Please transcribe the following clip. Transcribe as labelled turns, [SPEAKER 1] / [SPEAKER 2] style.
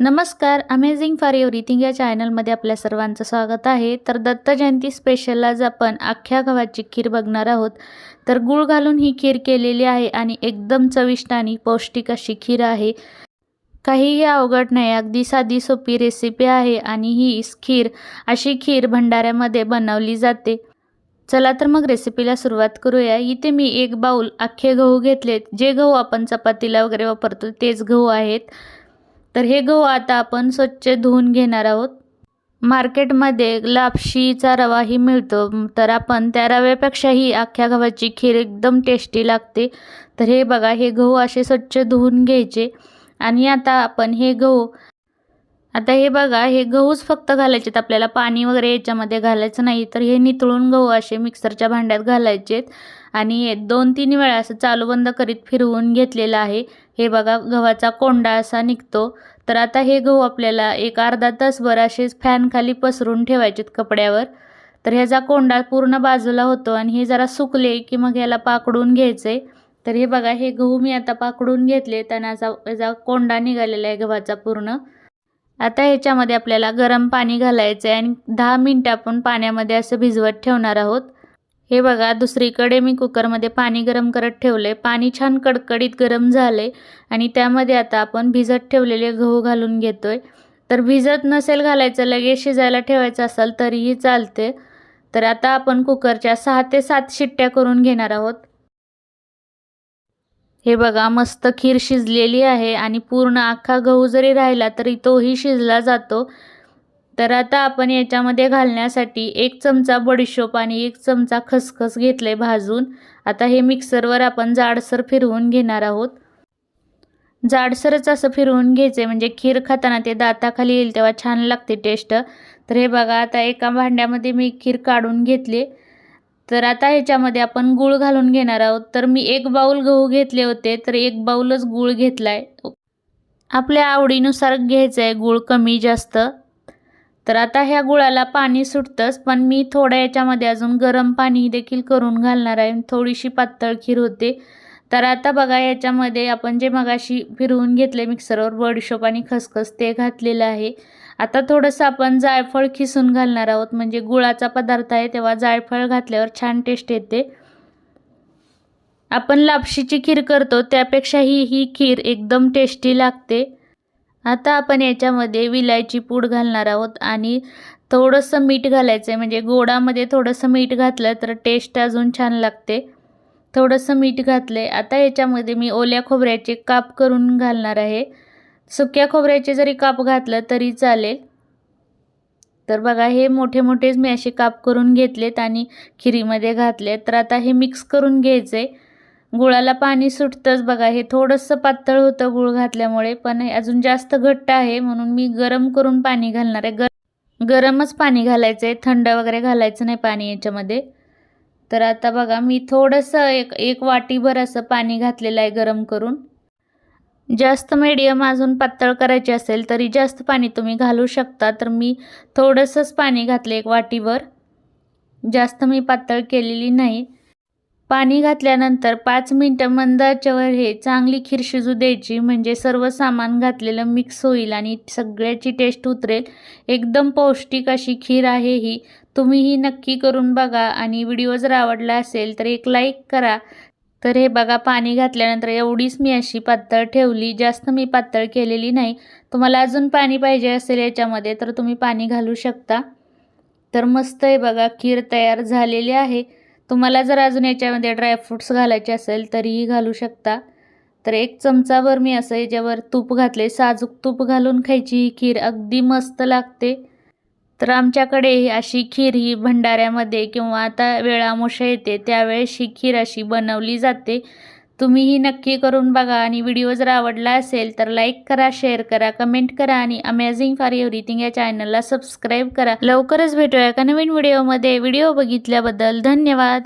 [SPEAKER 1] नमस्कार amazing for everything या चॅनलमध्ये आपल्या सर्वांचं स्वागत आहे. तर दत्त जयंती स्पेशल आज आपण अख्ख्या गव्हाची खीर बघणार आहोत. तर गूळ घालून ही खीर केलेली आहे आणि एकदम चविष्ट आणि पौष्टिक अशी खीर आहे. काहीही अवघड नाही अगदी साधी सोपी रेसिपी आहे आणि ही खीर अशी खीर भंडाऱ्यामध्ये बनवली जाते. चला तर मग रेसिपीला सुरुवात करूया. इथे मी एक बाऊल अख्खे गहू घेतलेत. जे गहू आपण चपातीला वगैरे वापरतो तेच गहू आहेत. तर हे गहू आता आपण स्वच्छ धुवून घेणार आहोत. मार्केटमध्ये लापशीचा रवाही मिळतो तर आपण त्या रव्यापेक्षाही अख्ख्या गव्हाची खीर एकदम टेस्टी लागते. तर हे बघा हे गहू असे स्वच्छ धुवून घ्यायचे. आणि आता आपण हे गहू आता हे बघा हे गहूच फक्त घालायचेत आपल्याला पाणी वगैरे याच्यामध्ये घालायचं नाही तर हे नितळून गहू असे मिक्सरच्या भांड्यात घालायचेत. आणि दोन तीन वेळा असं चालू बंद करीत फिरवून घेतलेलं आहे. हे बघा गव्हाचा कोंडा असा निघतो. तर आता हे गहू आपल्याला एक अर्धा तासभर असेच फॅनखाली पसरून ठेवायचेत कपड्यावर. तर ह्याचा कोंडा पूर्ण बाजूला होतो आणि हे जरा सुकले की मग ह्याला पाकडून घ्यायचे. तर हे बघा हे गहू मी आता पाकडून घेतले त्यांना असा याचा कोंडा निघालेला आहे गव्हाचा पूर्ण. आता ह्याच्यामध्ये आपल्याला गरम पाणी घालायचं आहे आणि दहा मिनटं आपण पाण्यामध्ये असं भिजवत ठेवणार आहोत. हे बघा दुसरीकडे मी कुकरमध्ये पाणी गरम करत ठेवले पाणी छान कडकडीत गरम झाले आणि त्यामध्ये आता आपण भिजत ठेवलेले गहू घालून घेतोय. तर भिजत नसेल घालायचं लगेच शिजायला ठेवायचं असेल तरीही चालते तर आता आपण कुकरच्या सहा ते सात शिट्ट्या करून घेणार आहोत. हे बघा मस्त खीर शिजलेली आहे आणि पूर्ण अख्खा गहू जरी राहिला तरी तोही शिजला जातो. तर आता आपण याच्यामध्ये घालण्यासाठी एक चमचा बडीशोप आणि एक चमचा खसखस घेतले भाजून. आता हे मिक्सरवर आपण जाडसर फिरवून घेणार आहोत. जाडसरच असं फिरवून घ्यायचे म्हणजे खीर खाताना ते दाताखाली येईल तेव्हा छान लागते टेस्ट. तर हे बघा आता एका भांड्यामध्ये मी खीर काढून घेतली. तर आता ह्याच्यामध्ये आपण गूळ घालून घेणार आहोत. तर मी एक बाऊल गहू घेतले होते तर एक बाऊलच गूळ घेतला आहे आपल्या आवडीनुसार घ्यायचं आहे गूळ कमी जास्त. तर आता ह्या गुळाला पाणी सुटतंच पण मी थोड्या याच्यामध्ये अजून गरम पाणी देखील करून घालणार आहे. थोडीशी पातळ खीर होते. तर आता बघा याच्यामध्ये आपण जे मगाशी फिरवून घेतले मिक्सरवर बडशोप आणि खसखस ते घातलेलं आहे. आता थोडंसं आपण जायफळ खिसून घालणार आहोत. म्हणजे गुळाचा पदार्थ आहे तेव्हा जायफळ घातल्यावर छान टेस्ट येते. आपण लापशीची खीर करतो त्यापेक्षाही ही खीर एकदम टेस्टी लागते. आता आपण याच्यामध्ये विलायची पूड घालणार आहोत आणि थोडंसं मीठ घालायचं आहे म्हणजे गोडामध्ये थोडंसं मीठ घातलं तर टेस्ट अजून छान लागते. थोडंसं मीठ घातलं आहे आता याच्यामध्ये मी ओल्या खोबऱ्याचे काप करून घालणार आहे. सुक्या खोबऱ्याचे जरी काप घातलं तरी चालेल. तर बघा हे मोठे मोठेच मी असे काप करून घेतलेत आणि खिरीमध्ये घातले तर आता हे मिक्स करून घ्यायचं आहे गुळाला पाणी सुटतंच बघा. हे थोडंसं पातळ होतं गुळ घातल्यामुळे पण अजून जास्त घट्ट आहे म्हणून मी गरम करून पाणी घालणार आहे. गर गरमच पाणी घालायचं आहे थंड वगैरे घालायचं नाही पाणी याच्यामध्ये. तर आता बघा मी थोडंसं एक एक वाटीभर असं पाणी घातलेलं आहे गरम करून. जास्त मीडियम अजून पातळ करायची असेल तरी जास्त पाणी तुम्ही घालू शकता. तर मी थोडंसंच पाणी घातलं एक वाटीभर. जास्त मी पातळ केलेली नाही. पाणी घातल्यानंतर पाच मिनटं मंद आचेवर हे चांगली खीर शिजू द्यायची. म्हणजे सर्व सामान घातलेलं मिक्स होईल आणि सगळ्याची टेस्ट उतरेल. एकदम पौष्टिक अशी खीर आहे ही. तुम्हीही नक्की करून बघा आणि व्हिडिओ जर आवडला असेल तर एक लाईक करा. तर हे बघा पाणी घातल्यानंतर एवढीच मी अशी पातळ ठेवली. जास्त मी पातळ केलेली नाही. तुम्हाला अजून पाणी पाहिजे असेल याच्यामध्ये तर तुम्ही पाणी घालू शकता. तर मस्त आहे बघा खीर तयार झालेली आहे. तुम्हाला जर अजून याच्यामध्ये ड्रायफ्रूट्स घालायचे असेल तरीही घालू शकता. तर एक चमचाभर मी असं याच्यावर तूप घातले साजूक तूप घालून खायची ही खीर अगदी मस्त लागते. तर आमच्याकडे अशी खीर ही भंडाऱ्यामध्ये किंवा आता वेळामोशा येते त्यावेळेस ही खीर अशी बनवली जाते. तुम्हीही नक्की करून बघा आणि व्हिडिओ जर आवडला असेल तर लाईक करा शेअर करा कमेंट करा आणि अमेझिंग फॉर एव्हरीथिंग या चॅनलला सबस्क्राईब करा. लवकरच भेटूया एका नवीन व्हिडिओमध्ये. व्हिडिओ बघितल्याबद्दल धन्यवाद.